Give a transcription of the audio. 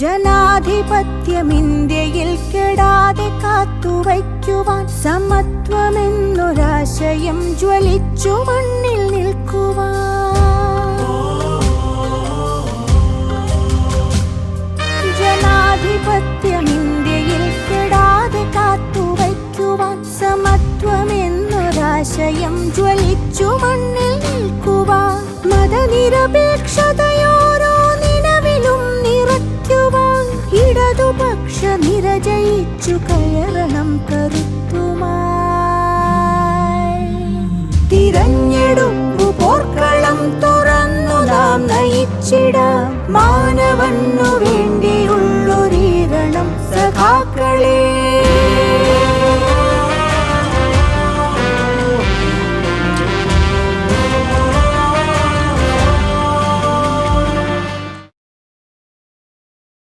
ജനാധിപത്യം ഇന്ത്യയിൽ കെടാതെ കാത്തുവയ്ക്കുവാൻ സമത്വമെന്നൊരാശയം ജ്വലിച്ചു മണ്ണിൽ നിൽക്കുവാൻ. ജനാധിപത്യം ജ്വലിച്ചു മണ്ണിൽ നിൽക്കുവാൻ. മതനിരപേക്ഷതയോരോ ഇടതുപക്ഷ നിര ജയിച്ചു കയറണം കരുത്തുമായി. തിരഞ്ഞെടുപ്പു പോർക്കളം തുറന്നു നാം നയിച്ചിടാം മാനവണ്ണു വേണ്ടിയുള്ളൊരീരണം സഖാക്കളെ.